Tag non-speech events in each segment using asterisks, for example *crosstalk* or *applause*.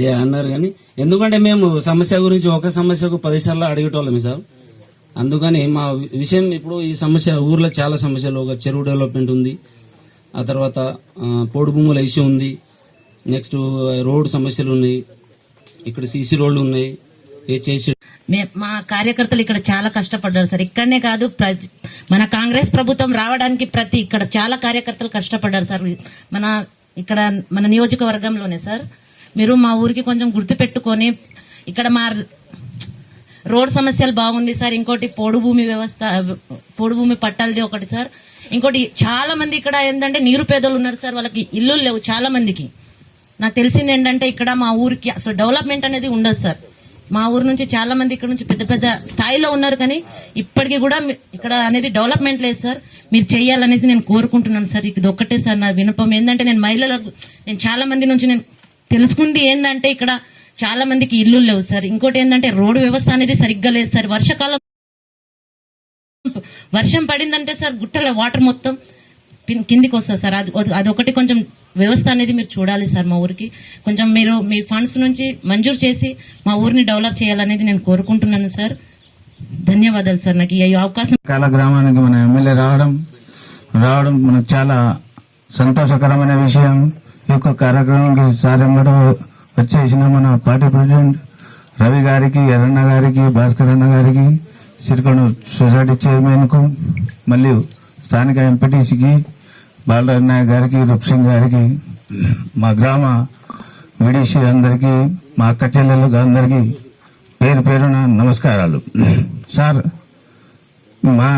ఏ అన్నారు కానీ ఎందుకంటే మేము సమస్య గురించి ఒక సమస్యకు పదిసార్లు అడిగేటోళ్ళమే సార్. అందుకని మా విషయం ఇప్పుడు ఈ సమస్య ఊర్లో చాలా సమస్యలు ఒక చెరువు డెవలప్మెంట్ ఉంది ఆ తర్వాత ఆ, పోడు భూముల ఇష్యూ ఉంది నెక్స్ట్ రోడ్ సమస్యలు ఉన్నాయి. ఇక్కడ సీసీ రోడ్లు ఉన్నాయి. ఏ చేసి మా కార్యకర్తలు ఇక్కడ చాలా కష్టపడ్డారు సార్. ఇక్కడనే కాదు మన కాంగ్రెస్ ప్రభుత్వం రావడానికి ప్రతి ఇక్కడ చాలా కార్యకర్తలు కష్టపడ్డారు సార్. మన ఇక్కడ మన నియోజకవర్గంలోనే సార్. మీరు మా ఊరికి కొంచెం గుర్తు పెట్టుకొని ఇక్కడ మా రోడ్ సమస్యలు బాగుంది సార్. ఇంకోటి పోడు భూమి వ్యవస్థ పోడు భూమి పట్టాలది ఒకటి సార్. ఇంకోటి చాలా మంది ఇక్కడ ఏంటంటే నిరుపేదలు ఉన్నారు సార్. వాళ్ళకి ఇల్లు లేవు చాలా మందికి. నాకు తెలిసింది ఏంటంటే ఇక్కడ మా ఊరికి అసలు డెవలప్మెంట్ అనేది ఉండదు సార్. మా ఊరు నుంచి చాలా మంది ఇక్కడ నుంచి పెద్ద పెద్ద స్థాయిలో ఉన్నారు కానీ ఇప్పటికీ కూడా ఇక్కడ అనేది డెవలప్మెంట్ లేదు సార్. మీరు చేయాలనేసి నేను కోరుకుంటున్నాను సార్. ఇది ఒక్కటే సార్ నా వినపం. ఏంటంటే నేను మహిళలకు నేను చాలా మంది నుంచి నేను తెలుసుకుంది ఏంటంటే ఇక్కడ చాలా మందికి ఇల్లు లేవు సార్. ఇంకోటి ఏంటంటే రోడ్డు వ్యవస్థ అనేది సరిగ్గా లేదు సార్. వర్షాకాలం వర్షం పడిందంటే సార్ గుట్టల వాటర్ మొత్తం కిందికి వస్తుంది సార్. అది అది- అదొకటి కొంచెం వ్యవస్థ అనేది మీరు చూడాలి సార్ మా ఊరికి. కొంచెం మీరు మీ ఫండ్స్ నుంచి మంజూరు చేసి మా ఊరిని డెవలప్ చేయాలనేది నేను కోరుకుంటున్నాను సార్. ధన్యవాదాలు సార్. నాకు ఈ అవకాశం చాలా గ్రామానికి మన ఎమ్మెల్యే రావడం రావడం మనకు చాలా సంతోషకరమైన విషయం. ఈ యొక్క కార్యక్రమానికి సారెమ్మడ వచ్చేసిన మన పార్టీ ప్రెసిడెంట్ రవి గారికి ఎర్రన్న గారికి భాస్కర్ అన్న గారికి సిరికొండ సొసైటీ చైర్మన్కు మళ్ళీ స్థానిక ఎంపీటీసీకి బాలరన్నయ్య గారికి రుప్సింగ్ గారికి మా గ్రామ విడిసి అందరికీ మా అక్క చెల్లెళ్ళకి అందరికీ పేరు పేరున నమస్కారాలు. సార్ మా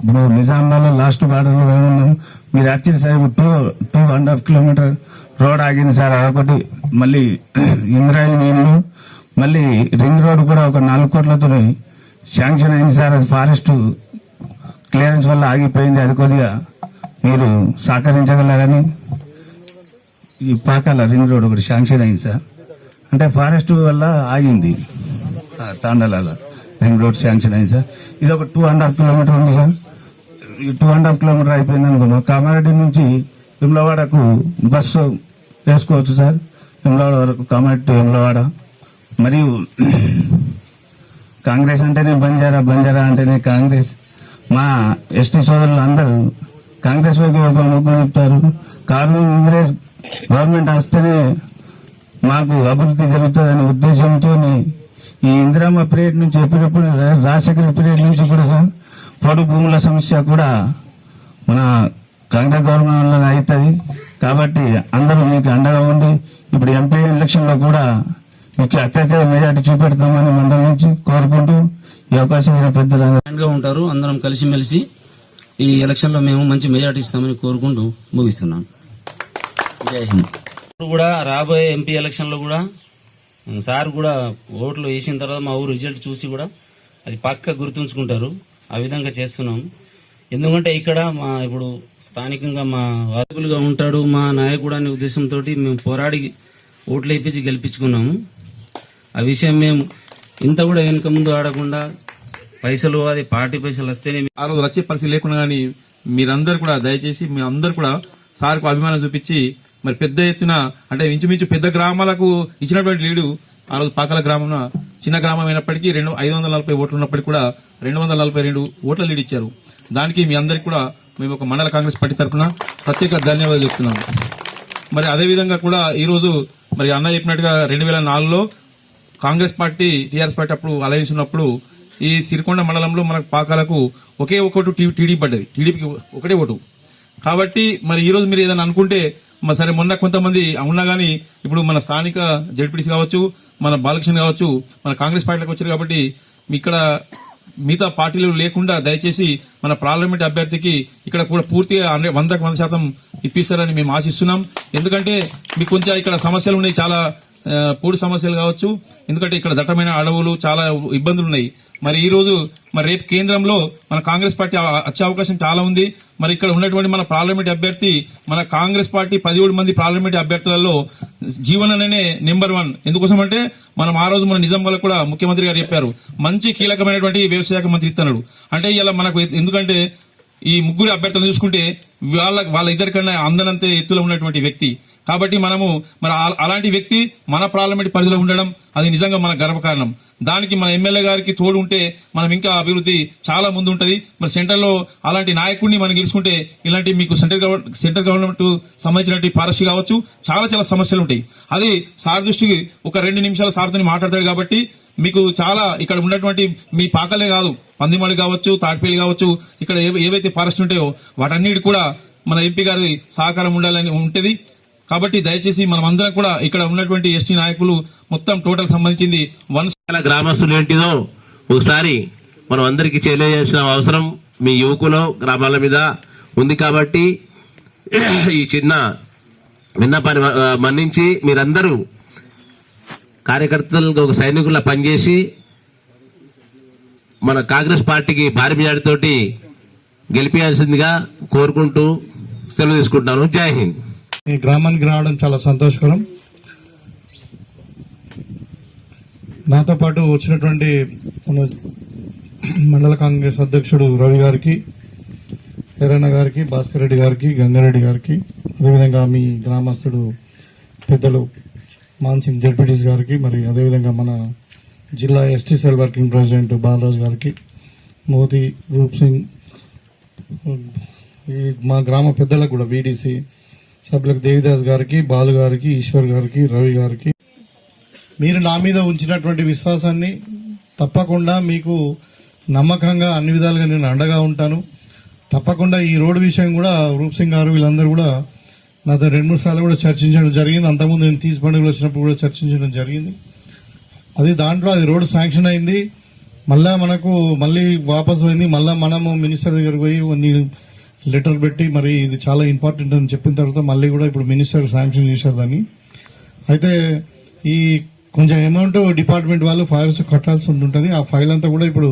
ఇప్పుడు నిజామాబాద్లో లాస్ట్ బార్డర్లో ఉన్నాం. మీరు వచ్చింది sir two two and half kilometre road ఆగింది సార్ అదొకటి మళ్ళీ ఇంద్రాయి నీళ్ళు మళ్ళీ రింగ్ రోడ్ కూడా ఒక నాలుగు కోట్లతో శాంక్షన్ అయింది సార్ అది ఫారెస్ట్ క్లియరెన్స్ వల్ల ఆగిపోయింది అది కొద్దిగా మీరు సహకరించగలరని ఈ పాకాల రింగ్ రోడ్ ఒకటి శాంక్షన్ అయింది సార్. అంటే ఫారెస్ట్ వల్ల ఆగింది తాండలాల రింగ్ రోడ్ శాంక్షన్ అయింది సార్. ఇది ఒక టూ అండ్ హాఫ్ కిలోమీటర్ ఉంది సార్. ఈ టూ అండ్ హాఫ్ కిలోమీటర్ అయిపోయింది అనుకున్నాం. కామారెడ్డి నుంచి విమ్లవాడకు బస్సు వేసుకోవచ్చు సార్. విమ్లవాడ వరకు కామారెడ్డి టు విమ్లవాడ. మరియు కాంగ్రెస్ అంటేనే బంజారా బంజారా అంటేనే కాంగ్రెస్. మా ఎస్టీ సోదరులు అందరూ కాంగ్రెస్ వైపు మొగ్గు చూపుతారు కారణం కాంగ్రెస్ గవర్నమెంట్ వస్తేనే మాకు అభివృద్ధి జరుగుతుందనే ఉద్దేశంతో ఈ ఇందిరామ పీరియడ్ నుంచి ఎప్పుడెప్పుడు రాజశేఖర పీరియడ్ నుంచి కూడా సార్ పొడు భూముల సమస్య కూడా మన కాంగ్రెస్ గవర్నమెంట్ వల్ల అవుతుంది. కాబట్టి అందరూ మీకు అండగా ఉండి ఇప్పుడు ఎంపీ ఎలక్షన్లో కూడా మీకు అత్యధిక మెజార్టీ చూపెడతామని మండలం నుంచి కోరుకుంటూ ఈ అవకాశం పెద్దలు ఉంటారు. అందరం కలిసిమెలిసి ఈ ఎలక్షన్లో మేము మంచి మెజార్టీ ఇస్తామని కోరుకుంటూ ముగిస్తున్నాం. జై హింద్. ఇప్పుడు కూడా రాబోయే ఎంపీ ఎలక్షన్లో కూడా సార్ కూడా ఓట్లు వేసిన తర్వాత మా ఊరు రిజల్ట్ చూసి కూడా అది పక్క గుర్తుంచుకుంటారు. ఆ విధంగా చేస్తున్నాం. ఎందుకంటే ఇక్కడ మా ఇప్పుడు స్థానికంగా మా వాదకులుగా ఉంటాడు మా నాయకుడు అనే ఉద్దేశంతో మేము పోరాడి ఓట్లు వేయించి గెలిపించుకున్నాము. ఆ విషయం మేము ఇంత కూడా వెనుక ముందు ఆడకుండా పైసలు అది పార్టీ పైసలు వస్తేనే ఆ రోజు వచ్చే పరిస్థితి లేకుండా కానీ మీరందరూ కూడా దయచేసి మీ అందరు కూడా సార్కు అభిమానం చూపించి మరి పెద్ద ఎత్తున అంటే ఇంచుమించు పెద్ద గ్రామాలకు ఇచ్చినటువంటి లీడు ఆ రోజు పాకల గ్రామం చిన్న గ్రామం అయినప్పటికీ రెండు ఐదు వందల నలభై ఓట్లు ఉన్నప్పటికీ కూడా రెండు వందల నలభై రెండు ఓట్ల లీడ్ ఇచ్చారు. దానికి మీ అందరికి కూడా మేము ఒక మండల కాంగ్రెస్ పార్టీ తరఫున ప్రత్యేక ధన్యవాదాలు చెప్తున్నాము. మరి అదే విధంగా కూడా ఈరోజు మరి అన్న చెప్పినట్టుగా రెండు వేల నాలుగులో కాంగ్రెస్ పార్టీ టీఆర్ఎస్ పార్టీ అప్పుడు అలయన్స్ ఉన్నప్పుడు ఈ సిరికొండ మండలంలో మనకు పాకాలకు ఒకే ఒకటి టీడీపీ పడ్డది. టీడీపీకి ఒకటే ఓటు. కాబట్టి మరి ఈ రోజు మీరు ఏదైనా అనుకుంటే మరి సరే మొన్న కొంతమంది ఉన్నా గానీ ఇప్పుడు మన స్థానిక జడ్పీటీసీ కావచ్చు మన బాలకృష్ణ కావచ్చు మన కాంగ్రెస్ పార్టీలకు వచ్చారు కాబట్టి ఇక్కడ మిగతా పార్టీలు లేకుండా దయచేసి మన పార్లమెంట్ అభ్యర్థికి ఇక్కడ కూడా పూర్తిగా వందకు వంద శాతం ఇప్పిస్తారని మేము ఆశిస్తున్నాం. ఎందుకంటే మీకు కొంచెం ఇక్కడ సమస్యలు ఉన్నాయి చాలా పూడి సమస్యలు కావచ్చు. ఎందుకంటే ఇక్కడ దట్టమైన అడవులు చాలా ఇబ్బందులు ఉన్నాయి మరి ఈ రోజు మరి రేపు కేంద్రంలో మన కాంగ్రెస్ పార్టీ వచ్చే అవకాశం చాలా ఉంది. మరి ఇక్కడ ఉన్నటువంటి మన పార్లమెంట్ అభ్యర్థి మన కాంగ్రెస్ పార్టీ పదిహేడు మంది పార్లమెంట్ అభ్యర్థులలో జీవన్ అనే నెంబర్ వన్. ఎందుకోసం అంటే మనం ఆ రోజు మన నిజాం వాళ్ళకు కూడా ముఖ్యమంత్రి గారు చెప్పారు. మంచి కీలకమైనటువంటి వ్యవసాయ మంత్రి ఇస్తున్నాడు అంటే ఇలా మనకు ఎందుకంటే ఈ ముగ్గురు అభ్యర్థులను చూసుకుంటే వాళ్ళ వాళ్ళ ఇద్దరికన్నా అందనంతే ఎత్తులో ఉన్నటువంటి వ్యక్తి. కాబట్టి మనము మరి అలాంటి వ్యక్తి మన పార్లమెంట్ పరిధిలో ఉండడం అది నిజంగా మన గర్వకారణం. దానికి మన ఎమ్మెల్యే గారికి తోడు ఉంటే మనం ఇంకా అభివృద్ధి చాలా ముందు ఉంటుంది మరి సెంటర్లో అలాంటి నాయకుడిని మనం గెలుచుకుంటే ఇలాంటి మీకు సెంటర్ గవర్నమెంట్ సెంటర్ గవర్నమెంట్ సంబంధించినటువంటి ఫారెస్ట్ కావచ్చు చాలా చాలా సమస్యలు ఉంటాయి. అది సార్ దృష్టికి ఒక రెండు నిమిషాల సార్తో మాట్లాడతాడు కాబట్టి మీకు చాలా ఇక్కడ ఉన్నటువంటి మీ పాకలే కాదు పందిమడి కావచ్చు తాటిపేలు కావచ్చు ఇక్కడ ఏవైతే ఫారెస్ట్ ఉంటాయో వాటన్నిటి కూడా మన ఎంపీ గారి సహకారం ఉండాలని ఉంటుంది. కాబట్టి దయచేసి మనమందరం కూడా ఇక్కడ ఉన్నటువంటి ఎస్టీ నాయకులు మొత్తం టోటల్ సంబంధించింది వన్ గ్రామస్తులు ఏంటిదో ఒకసారి మనం అందరికీ తెలియజేసిన అవసరం మీ యువకులు గ్రామాల మీద ఉంది కాబట్టి *clears throat* ఈ చిన్న విన్నపాన్ని మన్నించి మీరందరూ కార్యకర్తలుగా ఒక సైనికుల పనిచేసి మన కాంగ్రెస్ పార్టీకి భారీ మెజార్టీతోటి గెలిపించాల్సిందిగా కోరుకుంటూ సెలవు తీసుకుంటాను జై హింద్. ఈ గ్రామానికి రావడం చాలా సంతోషకరం. నాతో పాటు వచ్చినటువంటి మన మండల కాంగ్రెస్ అధ్యక్షుడు రవి గారికి ఎర్రన్న గారికి భాస్కర్ రెడ్డి గారికి గంగారెడ్డి గారికి అదేవిధంగా మీ గ్రామస్తుడు పెద్దలు మాన్సింగ్ జడ్పీటీస్ గారికి మరి అదేవిధంగా మన జిల్లా ST cell working president Balaraju గారికి మోదీ రూప్ సింగ్ ఈ మా గ్రామ పెద్దలకు కూడా వీడీసీ సభ్యులకు దేవిదాస్ గారికి బాలు గారికి ఈశ్వర్ గారికి రవి గారికి. మీరు నా మీద ఉంచినటువంటి విశ్వాసాన్ని తప్పకుండా మీకు నమ్మకంగా అన్ని విధాలుగా నేను అండగా ఉంటాను. తప్పకుండా ఈ రోడ్డు విషయం కూడా రూప్ సింగ్ గారు వీళ్ళందరూ కూడా నాతో రెండు మూడు సార్లు కూడా చర్చించడం జరిగింది. అంతకుముందు నేను తీసి పండుగలు వచ్చినప్పుడు కూడా చర్చించడం జరిగింది. అది దాంట్లో అది రోడ్డు శాంక్షన్ అయింది. మళ్ళా మనకు మళ్ళీ వాపస్ పోయింది. మళ్ళా మనము మినిస్టర్ దగ్గరకు పోయి కొన్ని లెటర్ పెట్టి మరి ఇది చాలా ఇంపార్టెంట్ అని చెప్పిన తర్వాత మళ్ళీ కూడా ఇప్పుడు మినిస్టర్ శాంక్షన్ చేశారు దాన్ని అయితే ఈ కొంచెం అమౌంట్ డిపార్ట్మెంట్ వాళ్ళు ఫైల్స్ కట్టాల్సి ఉంటుంది ఆ ఫైల్ అంతా కూడా ఇప్పుడు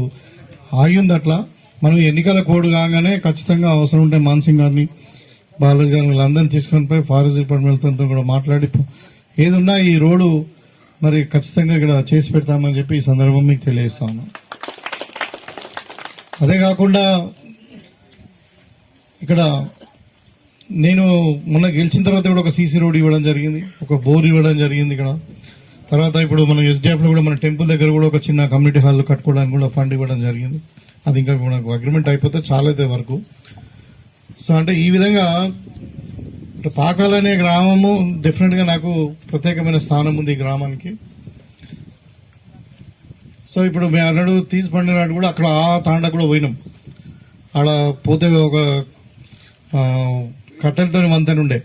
ఆగి ఉంది అట్లా. మనం ఎన్నికల కోడ్ కాగానే ఖచ్చితంగా అవసరం ఉంటే మాన్సింగ్ గారిని బాలరాజు గారిని వీళ్ళందరినీ తీసుకొని పోయి ఫారెస్ట్ డిపార్ట్మెంట్తో కూడా మాట్లాడి ఏదున్నా ఈ రోడ్డు మరి ఖచ్చితంగా ఇక్కడ చేసి పెడతామని చెప్పి ఈ సందర్భం మీకు తెలియజేస్తా ఉన్నాం అదే కాకుండా ఇక్కడ నేను మొన్న గెలిచిన తర్వాత కూడా ఒక సీసీ రోడ్ ఇవ్వడం జరిగింది ఒక బోర్ ఇవ్వడం జరిగింది ఇక్కడ. తర్వాత ఇప్పుడు మనం ఎస్డిఎఫ్లో కూడా మన టెంపుల్ దగ్గర కూడా ఒక చిన్న కమ్యూనిటీ హాల్ కట్టుకోవడానికి కూడా ఫండ్ ఇవ్వడం జరిగింది. అది ఇంకా మనకు అగ్రిమెంట్ అయిపోతే చాలా అయితే వరకు. సో అంటే ఈ విధంగా పాకాలనే అనే గ్రామము డెఫినెట్గా నాకు ప్రత్యేకమైన స్థానం ఉంది ఈ గ్రామానికి. సో ఇప్పుడు మేము అన్నాడు తీసి పండినట్టు కూడా అక్కడ ఆ తాండా కూడా పోయినాం. ఆడ పోతే ఒక కట్టెలతో వంతెన ఉండే.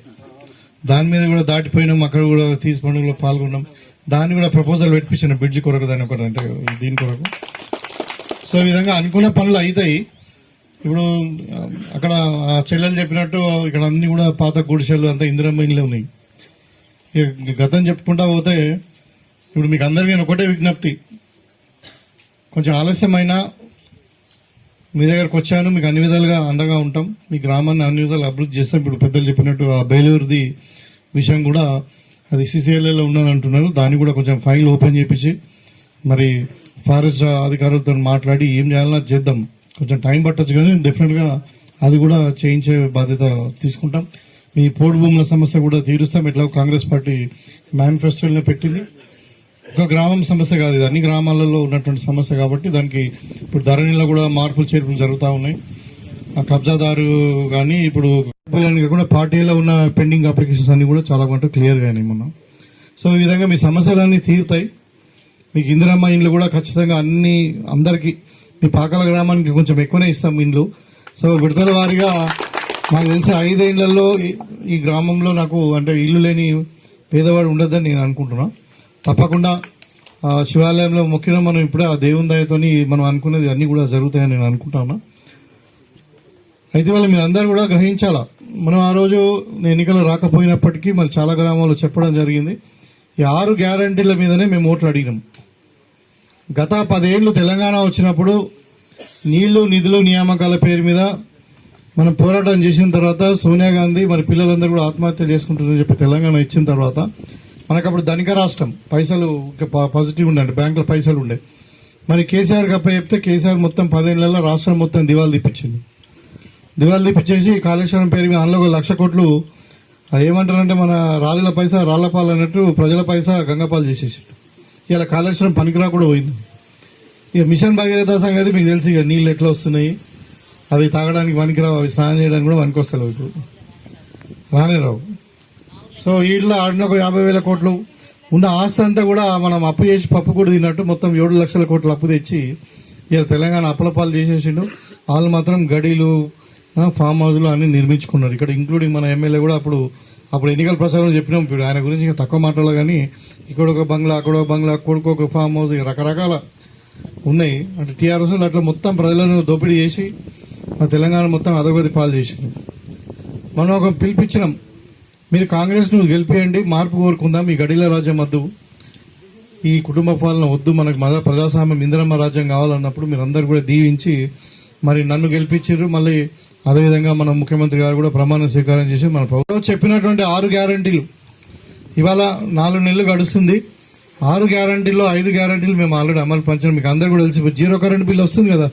దాని మీద కూడా దాటిపోయినాం అక్కడ కూడా తీసి పండుగలో పాల్గొన్నాం. దాన్ని కూడా ప్రపోజల్ పెట్టించిన బ్రిడ్జ్ కొరకు దాని ఒకటి అంటే దీని కొరకు. సో ఈ విధంగా అనుకున్న పనులు అవుతాయి ఇప్పుడు అక్కడ ఆ చెల్లెలు చెప్పినట్టు ఇక్కడ అన్ని కూడా పాత గుడిసెలు అంతా ఇందిరమ్మ ఉన్నాయి. ఇక గతం చెప్పుకుంటా పోతే ఇప్పుడు మీకు అందరికీ ఒకటే విజ్ఞప్తి. కొంచెం ఆలస్యమైనా మీ దగ్గరకు వచ్చాను మీకు అన్ని విధాలుగా అండగా ఉంటాం. మీ గ్రామాన్ని అన్ని విధాలుగా అభివృద్ధి చేస్తాం. ఇప్పుడు పెద్దలు చెప్పినట్టు ఆ బయలూరుది విషయం కూడా అది సిసిఎల్ఏలో ఉన్నది అంటున్నారు దాన్ని కూడా కొంచెం ఫైల్ ఓపెన్ చేపించి మరి ఫారెస్ట్ అధికారులతో మాట్లాడి ఏం చేయాలన్నా చేద్దాం. కొంచెం టైం పట్టొచ్చు కానీ డెఫినెట్గా అది కూడా చేయించే బాధ్యత తీసుకుంటాం. మీ పోడు భూముల సమస్య కూడా తీరుస్తాం. ఎట్లా కాంగ్రెస్ పార్టీ మేనిఫెస్టోలో పెట్టింది. ఒక గ్రామం సమస్య కాదు ఇది. అన్ని గ్రామాలలో ఉన్నటువంటి సమస్య కాబట్టి దానికి ఇప్పుడు ధరణిలో కూడా మార్పులు చేర్పులు జరుగుతూ ఉన్నాయి. ఆ కబ్జాదారు కానీ ఇప్పుడు కాకుండా పార్టీలో ఉన్న పెండింగ్ అప్లికేషన్స్ అన్ని కూడా చాలా మటుకు క్లియర్గా గానే మనం సో ఈ విధంగా మీ సమస్యలన్నీ తీరుతాయి. మీకు ఇందిరమ్మ ఇండ్లు కూడా ఖచ్చితంగా అన్ని అందరికీ మీ పాకల గ్రామానికి కొంచెం ఎక్కువనే ఇస్తాం ఇండ్లు. సో విడతల వారిగా నాకు తెలిసి ఐదేళ్ళలో ఈ- గ్రామంలో నాకు అంటే ఇల్లు లేని పేదవాడు ఉండదని నేను అనుకుంటున్నాను తప్పకుండా. ఆ, శివాలయంలో ముఖ్యంగా మనం ఇప్పుడే ఆ దేవుని దయతోని మనం అనుకునేది అన్నీ కూడా జరుగుతాయని నేను అనుకుంటాను. అయితే వాళ్ళు మీరు అందరు కూడా గ్రహించాలా? మనం ఆ రోజు ఎన్నికలు రాకపోయినప్పటికీ మరి చాలా గ్రామాల్లో చెప్పడం జరిగింది. ఈ ఆరు గ్యారంటీల మీదనే మేము ఓట్లు అడిగినాం. గత పదేళ్ళు తెలంగాణ వచ్చినప్పుడు నీళ్ళు నిధులు నియామకాల పేరు మీద మనం పోరాటం చేసిన తర్వాత సోనియా గాంధీ మరి పిల్లలందరూ కూడా ఆత్మహత్య చేసుకుంటుందని చెప్పి తెలంగాణ ఇచ్చిన తర్వాత మనకు అప్పుడు ధనిక రాష్ట్రం. పైసలు పా- పాజిటివ్ ఉండే బ్యాంకులో పైసలు ఉండే. మరి కేసీఆర్ గప్ప చెప్తే కేసీఆర్ మొత్తం పదేళ్ళలో రాష్ట్రం మొత్తం దివాలు తీపిచ్చింది. దివాలు తీపిచ్చేసి కాళేశ్వరం పేరు మీద అందులో లక్ష కోట్లు ఏమంటారంటే మన రాజుల పైసా రాళ్ళపాలు అన్నట్టు ప్రజల పైసా గంగపాలు చేసేసి ఇలా కాళేశ్వరం పనికిరా కూడా పోయింది. ఇక మిషన్ భగీరథ సంగతి మీకు తెలుసు ఇక నీళ్ళు ఎట్లా వస్తున్నాయి? అవి తాగడానికి పనికిరావు అవి స్నానం చేయడానికి కూడా పనికొస్తలేవు ఇప్పుడు. రానే రావు. సో వీటిలో ఆడిన ఒక యాభై వేల కోట్లు. ఉన్న ఆస్తి అంతా కూడా మనం అప్పు చేసి పప్పు కూడా తిన్నట్టు మొత్తం ఏడు లక్షల కోట్లు అప్పు తెచ్చి ఇక తెలంగాణ అప్పలపాలు చేసేసిండు. వాళ్ళు మాత్రం గడీలు ఫామ్ హౌస్లు అన్ని నిర్మించుకున్నారు. ఇక్కడ ఇంక్లూడింగ్ మన ఎమ్మెల్యే కూడా అప్పుడు అప్పుడు ఎన్నికల ప్రచారం చెప్పినాం. ఇప్పుడు ఆయన గురించి ఇంకా తక్కువ మాటలు కానీ ఇక్కడ ఒక బంగ్లా అక్కడ ఒక బంగ్లా కొడుకు ఒక ఫామ్ హౌస్ రకరకాల ఉన్నాయి. అంటే టీఆర్ఎస్ అట్లా మొత్తం ప్రజలను దోపిడీ చేసి తెలంగాణ మొత్తం అధోగతి పాలు చేసింది మనం ఒక పిలిపించినాం. మీరు కాంగ్రెస్ను గెలిపియండి మార్పు కోరుకుందాం ఈ గడిల రాజ్యం వద్దు. ఈ కుటుంబ పాలన వద్దు మనకు మద ప్రజాస్వామ్యం ఇందిరమ్మ రాజ్యం కావాలన్నప్పుడు మీరు అందరు కూడా దీవించి మరి నన్ను గెలిపించారు. మళ్ళీ అదేవిధంగా మన ముఖ్యమంత్రి గారు కూడా ప్రమాణ స్వీకారం చేసి మన ప్రభుత్వం చెప్పినటువంటి ఆరు గ్యారంటీలు. ఇవాళ నాలుగు నెలలు గడుస్తుంది. ఆరు గ్యారంటీలో ఐదు గ్యారంటీలు మేము ఆల్రెడీ అమలు పంచాం. మీకు అందరు కూడా తెలిసి జీరో కరెంట్ బిల్ వస్తుంది కదా.